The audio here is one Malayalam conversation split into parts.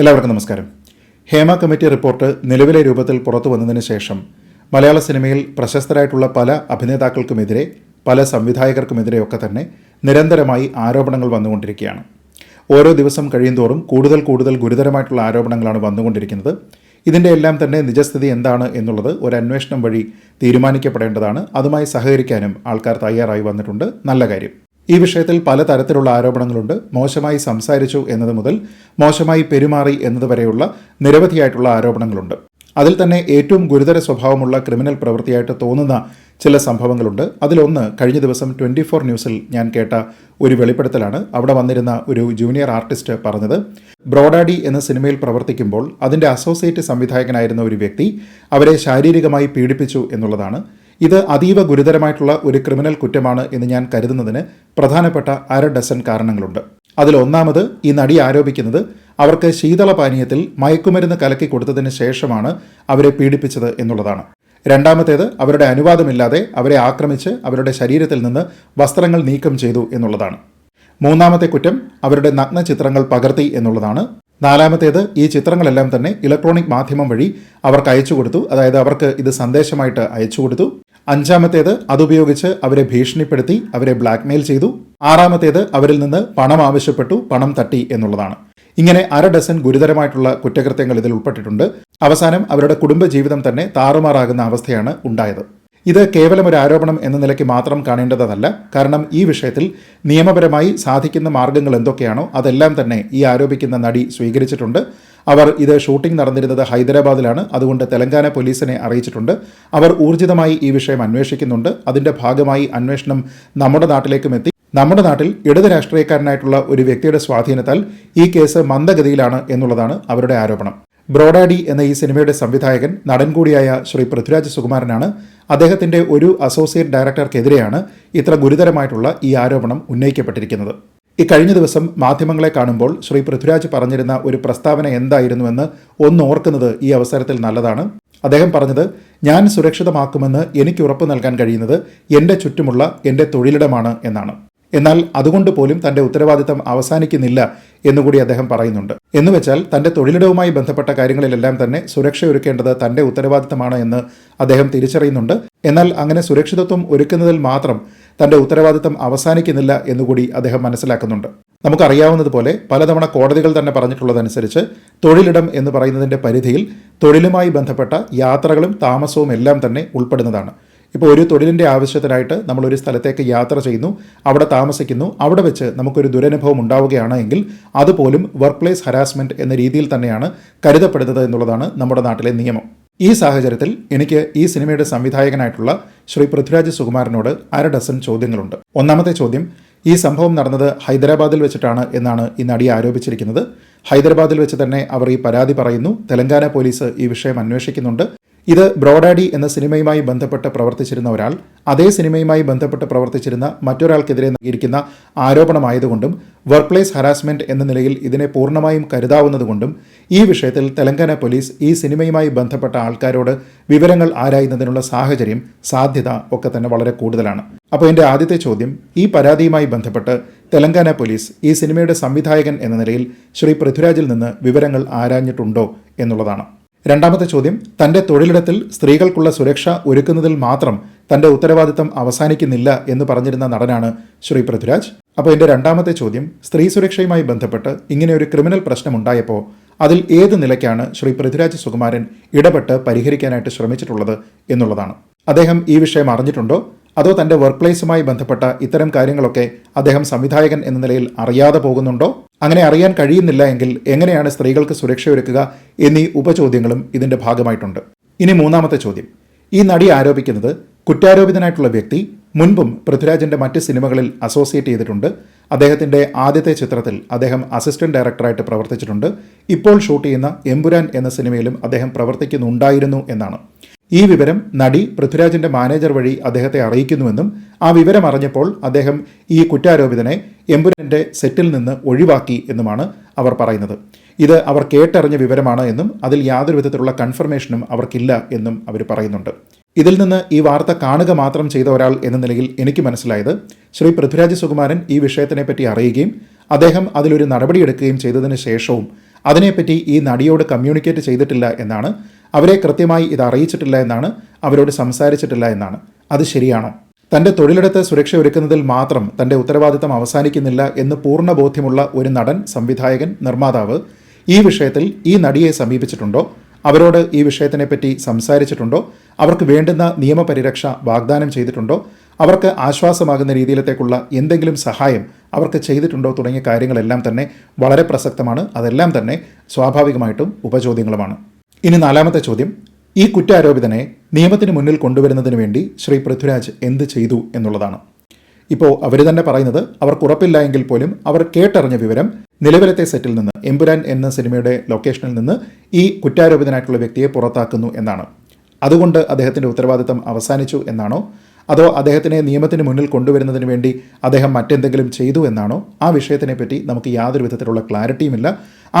എല്ലാവർക്കും നമസ്കാരം. ഹേമ കമ്മിറ്റി റിപ്പോർട്ട് നിലവിലെ രൂപത്തിൽ പുറത്തു വന്നതിന് ശേഷം മലയാള സിനിമയിൽ പ്രശസ്തരായിട്ടുള്ള പല അഭിനേതാക്കൾക്കുമെതിരെ പല സംവിധായകർക്കുമെതിരെയൊക്കെ തന്നെ നിരന്തരമായി ആരോപണങ്ങൾ വന്നുകൊണ്ടിരിക്കുകയാണ്. ഓരോ ദിവസം കഴിയുന്തോറും കൂടുതൽ കൂടുതൽ ഗുരുതരമായിട്ടുള്ള ആരോപണങ്ങളാണ് വന്നുകൊണ്ടിരിക്കുന്നത്. ഇതിന്റെ എല്ലാം തന്നെ നിജസ്ഥിതി എന്താണ് എന്നുള്ളത് ഒരു അന്വേഷണം വഴി തീരുമാനിക്കപ്പെടേണ്ടതാണ്. അതുമായി സഹകരിക്കാനും ആൾക്കാർ തയ്യാറായി വന്നിട്ടുണ്ട്. നല്ല കാര്യം. ഈ വിഷയത്തിൽ പലതരത്തിലുള്ള ആരോപണങ്ങളുണ്ട്. മോശമായി സംസാരിച്ചു എന്നത് മുതൽ മോശമായി പെരുമാറി എന്നതുവരെയുള്ള നിരവധിയായിട്ടുള്ള ആരോപണങ്ങളുണ്ട്. അതിൽ തന്നെ ഏറ്റവും ഗുരുതര സ്വഭാവമുള്ള ക്രിമിനൽ പ്രവൃത്തിയായിട്ട് തോന്നുന്ന ചില സംഭവങ്ങളുണ്ട്. അതിലൊന്ന് കഴിഞ്ഞ ദിവസം ട്വന്റി ഫോർ ന്യൂസിൽ ഞാൻ കേട്ട ഒരു വെളിപ്പെടുത്തലാണ്. അവിടെ വന്നിരുന്ന ഒരു ജൂനിയർ ആർട്ടിസ്റ്റ് പറഞ്ഞത് ബ്രോഡാഡി എന്ന സിനിമയിൽ പ്രവർത്തിക്കുമ്പോൾ അതിന്റെ അസോസിയേറ്റ് സംവിധായകനായിരുന്ന ഒരു വ്യക്തി അവരെ ശാരീരികമായി പീഡിപ്പിച്ചു എന്നുള്ളതാണ്. ഇത് അതീവ ഗുരുതരമായിട്ടുള്ള ഒരു ക്രിമിനൽ കുറ്റമാണ് എന്ന് ഞാൻ കരുതുന്നതിന് പ്രധാനപ്പെട്ട അര ഡസൻ കാരണങ്ങളുണ്ട്. അതിൽ ഒന്നാമത് ഈ നടി ആരോപിക്കുന്നത് അവർക്ക് ശീതളപാനീയത്തിൽ മയക്കുമരുന്ന് കലക്കി കൊടുത്തതിന് ശേഷമാണ് അവരെ പീഡിപ്പിച്ചത് എന്നുള്ളതാണ്. രണ്ടാമത്തേത് അവരുടെ അനുവാദമില്ലാതെ അവരെ ആക്രമിച്ച് അവരുടെ ശരീരത്തിൽ നിന്ന് വസ്ത്രങ്ങൾ നീക്കം ചെയ്തു എന്നുള്ളതാണ്. മൂന്നാമത്തെ കുറ്റം അവരുടെ നഗ്ന ചിത്രങ്ങൾ പകർത്തി എന്നുള്ളതാണ്. നാലാമത്തേത് ഈ ചിത്രങ്ങളെല്ലാം തന്നെ ഇലക്ട്രോണിക് മാധ്യമം വഴി അവർക്ക് അയച്ചു കൊടുത്തു. അതായത് അവർക്ക് ഇത് സന്ദേശമായിട്ട് അയച്ചു കൊടുത്തു. അഞ്ചാമത്തേത് അതുപയോഗിച്ച് അവരെ ഭീഷണിപ്പെടുത്തി അവരെ ബ്ലാക്ക്മെയിൽ ചെയ്തു. ആറാമത്തേത് അവരിൽ നിന്ന് പണം ആവശ്യപ്പെട്ടു പണം തട്ടി എന്നുള്ളതാണ്. ഇങ്ങനെ അര ഡസൻ ഗുരുതരമായിട്ടുള്ള കുറ്റകൃത്യങ്ങൾ ഇതിൽ ഉൾപ്പെട്ടിട്ടുണ്ട്. അവസാനം അവരുടെ കുടുംബജീവിതം തന്നെ താറുമാറാകുന്ന അവസ്ഥയാണ് ഉണ്ടായത്. ഇത് കേവലം ഒരു ആരോപണം എന്ന നിലയ്ക്ക് മാത്രം കാണേണ്ടതല്ല. കാരണം ഈ വിഷയത്തിൽ നിയമപരമായി സാധിക്കുന്ന മാർഗങ്ങൾ എന്തൊക്കെയാണോ അതെല്ലാം തന്നെ ഈ ആരോപിക്കുന്ന നടി സ്വീകരിച്ചിട്ടുണ്ട്. അവർ ഇത് ഷൂട്ടിംഗ് നടന്നിരുന്നത് ഹൈദരാബാദിലാണ്. അതുകൊണ്ട് തെലങ്കാന പോലീസിനെ അറിയിച്ചിട്ടുണ്ട്. അവർ ഊർജിതമായി ഈ വിഷയം അന്വേഷിക്കുന്നുണ്ട്. അതിന്റെ ഭാഗമായി അന്വേഷണം നമ്മുടെ നാട്ടിലേക്കും എത്തി. നമ്മുടെ നാട്ടിൽ ഇടത് രാഷ്ട്രീയക്കാരനായിട്ടുള്ള ഒരു വ്യക്തിയുടെ സ്വാധീനത്താൽ ഈ കേസ് മന്ദഗതിയിലാണ് എന്നുള്ളതാണ് അവരുടെ ആരോപണം. ബ്രോഡാഡി എന്ന ഈ സിനിമയുടെ സംവിധായകൻ നടൻ കൂടിയായ ശ്രീ പൃഥ്വിരാജ് സുകുമാരനാണ് അദ്ദേഹത്തിന്റെ ഒരു അസോസിയേറ്റ് ഡയറക്ടർക്കെതിരെയാണ് ഇത്ര ഗുരുതരമായിട്ടുള്ള ഈ ആരോപണം ഉന്നയിക്കപ്പെട്ടിരിക്കുന്നത്. ഇക്കഴിഞ്ഞ ദിവസം മാധ്യമങ്ങളെ കാണുമ്പോൾ ശ്രീ പൃഥ്വിരാജ് പറഞ്ഞിരുന്ന ഒരു പ്രസ്താവന എന്തായിരുന്നുവെന്ന് ഒന്നോർക്കുന്നത് ഈ അവസരത്തിൽ നല്ലതാണ്. അദ്ദേഹം പറഞ്ഞത് ഞാൻ സുരക്ഷിതമാക്കുമെന്ന് എനിക്ക് ഉറപ്പ് നൽകാൻ കഴിയുന്നത് എന്റെ ചുറ്റുമുള്ള എന്റെ തൊഴിലിടമാണ് എന്നാണ്. എന്നാൽ അതുകൊണ്ട് പോലും തന്റെ ഉത്തരവാദിത്തം അവസാനിക്കുന്നില്ല എന്നുകൂടി അദ്ദേഹം പറയുന്നുണ്ട്. എന്നുവെച്ചാൽ തന്റെ തൊഴിലിടവുമായി ബന്ധപ്പെട്ട കാര്യങ്ങളിലെല്ലാം തന്നെ സുരക്ഷ ഒരുക്കേണ്ടത് തന്റെ ഉത്തരവാദിത്തമാണ് എന്ന് അദ്ദേഹം തിരിച്ചറിയുന്നുണ്ട്. എന്നാൽ അങ്ങനെ സുരക്ഷിതത്വം ഒരുക്കുന്നതിൽ മാത്രം തന്റെ ഉത്തരവാദിത്തം അവസാനിക്കുന്നില്ല എന്നുകൂടി അദ്ദേഹം മനസ്സിലാക്കുന്നുണ്ട്. നമുക്കറിയാവുന്നതുപോലെ പലതവണ കോടതികൾ തന്നെ പറഞ്ഞിട്ടുള്ളതനുസരിച്ച് തൊഴിലിടം എന്ന് പറയുന്നതിന്റെ പരിധിയിൽ തൊഴിലുമായി ബന്ധപ്പെട്ട യാത്രകളും താമസവും എല്ലാം തന്നെ ഉൾപ്പെടുന്നതാണ്. ഇപ്പോൾ ഒരു തൊഴിലിന്റെ ആവശ്യത്തിനായിട്ട് നമ്മൾ ഒരു സ്ഥലത്തേക്ക് യാത്ര ചെയ്യുന്നു അവിടെ താമസിക്കുന്നു അവിടെ വെച്ച് നമുക്കൊരു ദുരനുഭവം ഉണ്ടാവുകയാണ് എങ്കിൽ അതുപോലും വർക്ക് പ്ലേസ് ഹരാസ്മെന്റ് എന്ന രീതിയിൽ തന്നെയാണ് കരുതപ്പെടുന്നത് എന്നുള്ളതാണ് നമ്മുടെ നാട്ടിലെ നിയമം. ഈ സാഹചര്യത്തിൽ എനിക്ക് ഈ സിനിമയുടെ സംവിധായകനായിട്ടുള്ള ശ്രീ പൃഥ്വിരാജ് സുകുമാരനോട് അര ഡസൻ ചോദ്യങ്ങളുണ്ട്. ഒന്നാമത്തെ ചോദ്യം ഈ സംഭവം നടന്നത് ഹൈദരാബാദിൽ വെച്ചിട്ടാണ് എന്നാണ് ഈ നടി ആരോപിച്ചിരിക്കുന്നത്. ഹൈദരാബാദിൽ വെച്ച് തന്നെ അവർ ഈ പരാതി പറയുന്നു. തെലങ്കാന പോലീസ് ഈ വിഷയം അന്വേഷിക്കുന്നുണ്ട്. ഇത് ബ്രോഡാഡി എന്ന സിനിമയുമായി ബന്ധപ്പെട്ട് പ്രവർത്തിച്ചിരുന്ന ഒരാൾ അതേ സിനിമയുമായി ബന്ധപ്പെട്ട് പ്രവർത്തിച്ചിരുന്ന മറ്റൊരാൾക്കെതിരെ നൽകിയിരിക്കുന്ന ആരോപണമായതുകൊണ്ടും വർക്ക് പ്ലേസ് ഹറാസ്മെന്റ് എന്ന നിലയിൽ ഇതിനെ പൂർണമായും കരുതാവുന്നതുകൊണ്ടും ഈ വിഷയത്തിൽ തെലങ്കാന പോലീസ് ഈ സിനിമയുമായി ബന്ധപ്പെട്ട ആൾക്കാരോട് വിവരങ്ങൾ ആരായുന്നതിനുള്ള സാഹചര്യം സാധ്യത ഒക്കെ തന്നെ വളരെ കൂടുതലാണ്. അപ്പോൾ എന്റെ ആദ്യത്തെ ചോദ്യം ഈ പരാതിയുമായി ബന്ധപ്പെട്ട് തെലങ്കാന പോലീസ് ഈ സിനിമയുടെ സംവിധായകൻ എന്ന നിലയിൽ ശ്രീ പൃഥ്വിരാജിൽ നിന്ന് വിവരങ്ങൾ ആരാഞ്ഞിട്ടുണ്ടോ എന്നുള്ളതാണ്. രണ്ടാമത്തെ ചോദ്യം തന്റെ തൊഴിലിടത്തിൽ സ്ത്രീകൾക്കുള്ള സുരക്ഷ ഒരുക്കുന്നതിൽ മാത്രം തന്റെ ഉത്തരവാദിത്തം അവസാനിക്കുന്നില്ല എന്ന് പറഞ്ഞിരുന്ന നടനാണ് ശ്രീ പൃഥ്വിരാജ്. അപ്പോൾ എന്റെ രണ്ടാമത്തെ ചോദ്യം സ്ത്രീ സുരക്ഷയുമായി ബന്ധപ്പെട്ട് ഇങ്ങനെ ഒരു ക്രിമിനൽ പ്രശ്നമുണ്ടായപ്പോൾ അതിൽ ഏത് നിലയ്ക്കാണ് ശ്രീ പൃഥ്വിരാജ് സുകുമാരൻ ഇടപെട്ട് പരിഹരിക്കാനായിട്ട് ശ്രമിച്ചിട്ടുള്ളത് എന്നുള്ളതാണ്. അദ്ദേഹം ഈ വിഷയം അറിഞ്ഞിട്ടുണ്ടോ? അതോ തന്റെ വർക്ക് പ്ലേസുമായി ബന്ധപ്പെട്ട ഇത്തരം കാര്യങ്ങളൊക്കെ അദ്ദേഹം സംവിധായകൻ എന്ന നിലയിൽ അറിയാതെ പോകുന്നുണ്ടോ? അങ്ങനെ അറിയാൻ കഴിയുന്നില്ല എങ്കിൽ എങ്ങനെയാണ് സ്ത്രീകൾക്ക് സുരക്ഷയൊരുക്കുക എന്നീ ഉപചോദ്യങ്ങളും ഇതിന്റെ ഭാഗമായിട്ടുണ്ട്. ഇനി മൂന്നാമത്തെ ചോദ്യം. ഈ നടി ആരോപിക്കുന്നത് കുറ്റാരോപിതനായിട്ടുള്ള വ്യക്തി മുൻപും പൃഥ്വിരാജിന്റെ മറ്റ് സിനിമകളിൽ അസോസിയേറ്റ് ചെയ്തിട്ടുണ്ട്. അദ്ദേഹത്തിന്റെ ആദ്യത്തെ ചിത്രത്തിൽ അദ്ദേഹം അസിസ്റ്റന്റ് ഡയറക്ടറായിട്ട് പ്രവർത്തിച്ചിട്ടുണ്ട്. ഇപ്പോൾ ഷൂട്ട് ചെയ്യുന്ന എമ്പുരാൻ എന്ന സിനിമയിലും അദ്ദേഹം പ്രവർത്തിക്കുന്നുണ്ടായിരുന്നു എന്നാണ്. ഈ വിവരം നടി പൃഥ്വിരാജിന്റെ മാനേജർ വഴി അദ്ദേഹത്തെ അറിയിക്കുന്നുവെന്നും ആ വിവരം അറിഞ്ഞപ്പോൾ അദ്ദേഹം ഈ കുറ്റാരോപിതനെ എമ്പുരാന്റെ സെറ്റിൽ നിന്ന് ഒഴിവാക്കി എന്നുമാണ് അവർ പറയുന്നത്. ഇത് അവർ കേട്ടറിഞ്ഞ വിവരമാണ് എന്നും അതിൽ യാതൊരു വിധത്തിലുള്ള കൺഫർമേഷനും അവർക്കില്ല എന്നും അവർ പറയുന്നുണ്ട്. ഇതിൽ നിന്ന് ഈ വാർത്ത കാണുക മാത്രം ചെയ്ത ഒരാൾ എന്ന നിലയിൽ എനിക്ക് മനസ്സിലായത് ശ്രീ പൃഥ്വിരാജ് സുകുമാരൻ ഈ വിഷയത്തിനെപ്പറ്റി അറിയുകയും അദ്ദേഹം അതിലൊരു നടപടിയെടുക്കുകയും ചെയ്തതിന് ശേഷവും അതിനെപ്പറ്റി ഈ നടിയോട് കമ്മ്യൂണിക്കേറ്റ് ചെയ്തിട്ടില്ല എന്നാണ് അവരെ കൃത്യമായി ഇത് അറിയിച്ചിട്ടില്ല എന്നാണ് അവരോട് സംസാരിച്ചിട്ടില്ല എന്നാണ്. അത് ശരിയാണോ? തന്റെ തൊഴിലിടത്ത് സുരക്ഷ ഒരുക്കുന്നതിൽ മാത്രം തന്റെ ഉത്തരവാദിത്തം അവസാനിക്കുന്നില്ല എന്ന് പൂർണ ബോധ്യമുള്ള ഒരു നടൻ സംവിധായകൻ നിർമ്മാതാവ് ഈ വിഷയത്തിൽ ഈ നടിയെ സമീപിച്ചിട്ടുണ്ടോ? അവരോട് ഈ വിഷയത്തിനെപ്പറ്റി സംസാരിച്ചിട്ടുണ്ടോ? അവർക്ക് വേണ്ടുന്ന നിയമപരിരക്ഷ വാഗ്ദാനം ചെയ്തിട്ടുണ്ടോ? അവർക്ക് ആശ്വാസമാകുന്ന രീതിയിലത്തേക്കുള്ള എന്തെങ്കിലും സഹായം അവർക്ക് ചെയ്തിട്ടുണ്ടോ തുടങ്ങിയ കാര്യങ്ങളെല്ലാം തന്നെ വളരെ പ്രസക്തമാണ്. അതെല്ലാം തന്നെ സ്വാഭാവികമായിട്ടും ഉപചോദ്യങ്ങളുമാണ്. ഇനി നാലാമത്തെ ചോദ്യം. ഈ കുറ്റാരോപിതനെ നിയമത്തിന് മുന്നിൽ കൊണ്ടുവരുന്നതിന് വേണ്ടി ശ്രീ പൃഥ്വിരാജ് എന്ത് ചെയ്തു എന്നുള്ളതാണ്. ഇപ്പോൾ അവർ തന്നെ പറയുന്നത് അവർക്ക് ഉറപ്പില്ല എങ്കിൽ പോലും അവർ കേട്ടറിഞ്ഞ വിവരം നിലവിലത്തെ സെറ്റിൽ നിന്ന് എമ്പുരാൻ എന്ന സിനിമയുടെ ലൊക്കേഷനിൽ നിന്ന് ഈ കുറ്റാരോപിതനായിട്ടുള്ള വ്യക്തിയെ പുറത്താക്കുന്നു എന്നാണ്. അതുകൊണ്ട് അദ്ദേഹത്തിന്റെ ഉത്തരവാദിത്തം അവസാനിച്ചു എന്നാണോ? അതോ അദ്ദേഹത്തിനെ നിയമത്തിന് മുന്നിൽ കൊണ്ടുവരുന്നതിന് വേണ്ടി അദ്ദേഹം മറ്റെന്തെങ്കിലും ചെയ്തു എന്നാണോ? ആ വിഷയത്തിനെപ്പറ്റി നമുക്ക് യാതൊരു വിധത്തിലുള്ള ക്ലാരിറ്റിയുമില്ല.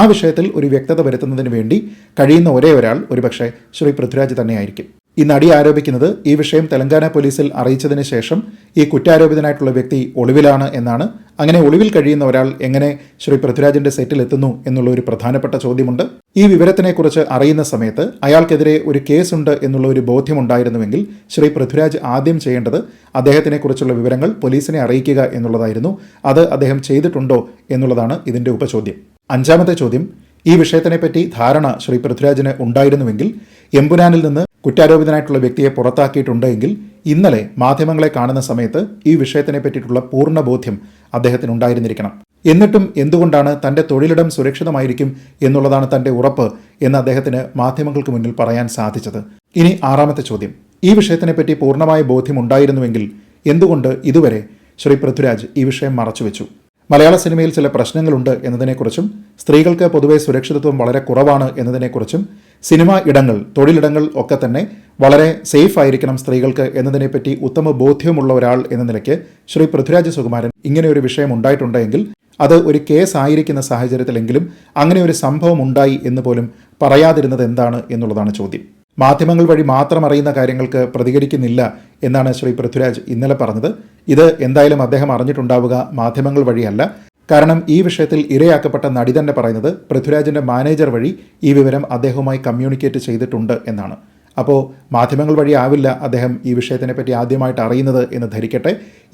ആ വിഷയത്തിൽ ഒരു വ്യക്തത വരുത്തുന്നതിന് വേണ്ടി കഴിയുന്ന ഒരേ ഒരാൾ ഒരുപക്ഷെ ശ്രീ പൃഥ്വിരാജ് തന്നെയായിരിക്കും. ഈ നടി ആരോപിക്കുന്നത് ഈ വിഷയം തെലങ്കാന പോലീസിൽ അറിയിച്ചതിന് ശേഷം ഈ കുറ്റാരോപിതനായിട്ടുള്ള വ്യക്തി ഒളിവിലാണ് എന്നാണ്. അങ്ങനെ ഒളിവിൽ കഴിയുന്ന ഒരാൾ എങ്ങനെ ശ്രീ പൃഥ്വിരാജിന്റെ സെറ്റിൽ എത്തുന്നു എന്നുള്ള ഒരു പ്രധാനപ്പെട്ട ചോദ്യമുണ്ട്. ഈ വിവരത്തിനെക്കുറിച്ച് അറിയുന്ന സമയത്ത് അയാൾക്കെതിരെ ഒരു കേസുണ്ട് എന്നുള്ള ഒരു ബോധ്യമുണ്ടായിരുന്നുവെങ്കിൽ ശ്രീ പൃഥ്വിരാജ് ആദ്യം ചെയ്യേണ്ടത് അദ്ദേഹത്തിനെക്കുറിച്ചുള്ള വിവരങ്ങൾ പോലീസിനെ അറിയിക്കുക എന്നുള്ളതായിരുന്നു. അത് അദ്ദേഹം ചെയ്തിട്ടുണ്ടോ എന്നുള്ളതാണ് ഇതിന്റെ ഉപചോദ്യം. അഞ്ചാമത്തെ ചോദ്യം ഈ വിഷയത്തിനെപ്പറ്റി ധാരണ ശ്രീ പൃഥ്വിരാജിന് ഉണ്ടായിരുന്നുവെങ്കിൽ എമ്പുരാനിൽ നിന്ന് കുറ്റാരോപിതനായിട്ടുള്ള വ്യക്തിയെ പുറത്താക്കിയിട്ടുണ്ട് എങ്കിൽ ഇന്നലെ മാധ്യമങ്ങളെ കാണുന്ന സമയത്ത് ഈ വിഷയത്തിനെ പറ്റിയിട്ടുള്ള പൂർണ ബോധ്യം അദ്ദേഹത്തിന് ഉണ്ടായിരുന്നിരിക്കണം എന്നിട്ടും എന്തുകൊണ്ടാണ് തന്റെ തൊഴിലിടം സുരക്ഷിതമായിരിക്കും എന്നുള്ളതാണ് തന്റെ ഉറപ്പ് എന്ന് അദ്ദേഹത്തിന് മാധ്യമങ്ങൾക്ക് മുന്നിൽ പറയാൻ സാധിച്ചത്. ഇനി ആറാമത്തെ ചോദ്യം ഈ വിഷയത്തിനെപ്പറ്റി പൂർണമായ ബോധ്യം ഉണ്ടായിരുന്നുവെങ്കിൽ എന്തുകൊണ്ട് ഇതുവരെ ശ്രീ പൃഥ്വിരാജ് ഈ വിഷയം മറച്ചുവെച്ചു? മലയാള സിനിമയിൽ ചില പ്രശ്നങ്ങളുണ്ട് എന്നതിനെക്കുറിച്ചും സ്ത്രീകൾക്ക് പൊതുവെ സുരക്ഷിതത്വം വളരെ കുറവാണ് എന്നതിനെക്കുറിച്ചും സിനിമ ഇടങ്ങൾ തൊഴിലിടങ്ങൾ ഒക്കെ തന്നെ വളരെ സേഫ് ആയിരിക്കണം സ്ത്രീകൾക്ക് എന്നതിനെപ്പറ്റി ഉത്തമ ബോധ്യമുള്ള ഒരാൾ എന്ന നിലയ്ക്ക് ശ്രീ പൃഥ്വിരാജ് സുകുമാരൻ ഇങ്ങനെ ഒരു വിഷയം ഉണ്ടായിട്ടുണ്ടെങ്കിൽ അത് ഒരു കേസ് ആയിരിക്കുന്ന സാഹചര്യത്തിലെങ്കിലും അങ്ങനെ ഒരു സംഭവം ഉണ്ടായി എന്ന് പോലും പറയാതിരുന്നത് എന്താണ് എന്നുള്ളതാണ് ചോദ്യം. മാധ്യമങ്ങൾ വഴി മാത്രം അറിയുന്ന കാര്യങ്ങൾക്ക് പ്രതികരിക്കുന്നില്ല എന്നാണ് ശ്രീ പൃഥ്വിരാജ് ഇന്നലെ പറഞ്ഞത്. ഇത് എന്തായാലും അദ്ദേഹം അറിഞ്ഞിട്ടുണ്ടാവുക മാധ്യമങ്ങൾ വഴിയല്ല. കാരണം ഈ വിഷയത്തിൽ ഇരയാക്കപ്പെട്ട നടി തന്നെ പറയുന്നത് പൃഥ്വിരാജിന്റെ മാനേജർ വഴി ഈ വിവരം അദ്ദേഹവുമായി കമ്മ്യൂണിക്കേറ്റ് ചെയ്തിട്ടുണ്ട് എന്നാണ്. അപ്പോൾ മാധ്യമങ്ങൾ വഴി ആവില്ല അദ്ദേഹം ഈ വിഷയത്തിനെപ്പറ്റി ആദ്യമായിട്ട് അറിയുന്നത് എന്ന് ധരിക്കട്ടെ.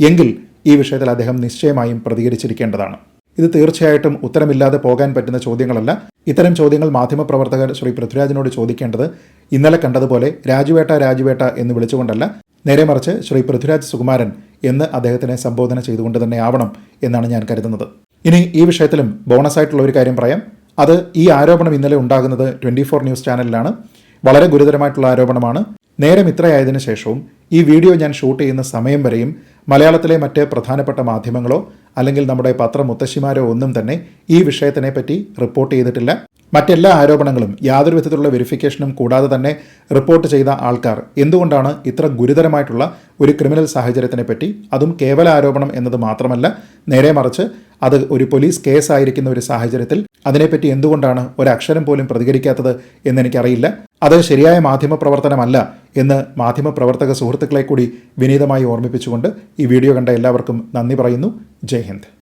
എങ്കിൽ ഈ വിഷയത്തിൽ അദ്ദേഹം നിശ്ചയമായും പ്രതികരിച്ചിരിക്കേണ്ടതാണ്. ഇത് തീർച്ചയായിട്ടും ഉത്തരമില്ലാതെ പോകാൻ പറ്റുന്ന ചോദ്യങ്ങളല്ല. ഇത്തരം ചോദ്യങ്ങൾ മാധ്യമപ്രവർത്തകർ ശ്രീ പൃഥ്വിരാജിനോട് ചോദിക്കേണ്ടത് ഇന്നലെ കണ്ടതുപോലെ രാജുവേട്ട രാജുവേട്ട എന്ന് വിളിച്ചുകൊണ്ടല്ല നേരെ മറിച്ച് ശ്രീ പൃഥ്വിരാജ് സുകുമാരൻ എന്ന് അദ്ദേഹത്തിനെ സംബോധന ചെയ്തുകൊണ്ട് തന്നെ ആവണം എന്നാണ് ഞാൻ കരുതുന്നത്. ഇനി ഈ വിഷയത്തിലും ബോണസായിട്ടുള്ള ഒരു കാര്യം പറയാം. അത് ഈ ആരോപണം ഇന്നലെ ഉണ്ടാകുന്നത് ട്വന്റി ഫോർ ന്യൂസ് ചാനലിലാണ്. വളരെ ഗുരുതരമായിട്ടുള്ള ആരോപണമാണ്. നേരം ഇത്രയായതിനു ശേഷവും ഈ വീഡിയോ ഞാൻ ഷൂട്ട് ചെയ്യുന്ന സമയം വരെയും മലയാളത്തിലെ മറ്റ് പ്രധാനപ്പെട്ട മാധ്യമങ്ങളോ അല്ലെങ്കിൽ നമ്മുടെ പത്രമുത്തശ്ശിമാരോ ഒന്നും തന്നെ ഈ വിഷയത്തിനെ പറ്റി റിപ്പോർട്ട് ചെയ്തിട്ടില്ല. മറ്റെല്ലാ ആരോപണങ്ങളും യാതൊരു വിധത്തിലുള്ള വെരിഫിക്കേഷനും കൂടാതെ തന്നെ റിപ്പോർട്ട് ചെയ്ത ആൾക്കാർ എന്തുകൊണ്ടാണ് ഇത്ര ഗുരുതരമായിട്ടുള്ള ഒരു ക്രിമിനൽ സാഹചര്യത്തിനെ പറ്റി അതും കേവല ആരോപണം എന്നത് മാത്രമല്ല നേരെ മറിച്ച് അത് ഒരു പോലീസ് കേസായിരിക്കുന്ന ഒരു സാഹചര്യത്തിൽ അതിനെപ്പറ്റി എന്തുകൊണ്ടാണ് ഒരക്ഷരം പോലും പ്രതികരിക്കാത്തത് എന്നെനിക്കറിയില്ല. അത് ശരിയായ മാധ്യമ പ്രവർത്തനമല്ല എന്ന് മാധ്യമപ്രവർത്തക സുഹൃത്തുക്കളെ കൂടി വിനീതമായി ഓർമ്മിപ്പിച്ചുകൊണ്ട് ഈ വീഡിയോ കണ്ട എല്ലാവർക്കും നന്ദി പറയുന്നു. ജയ് ഹിന്ദ്.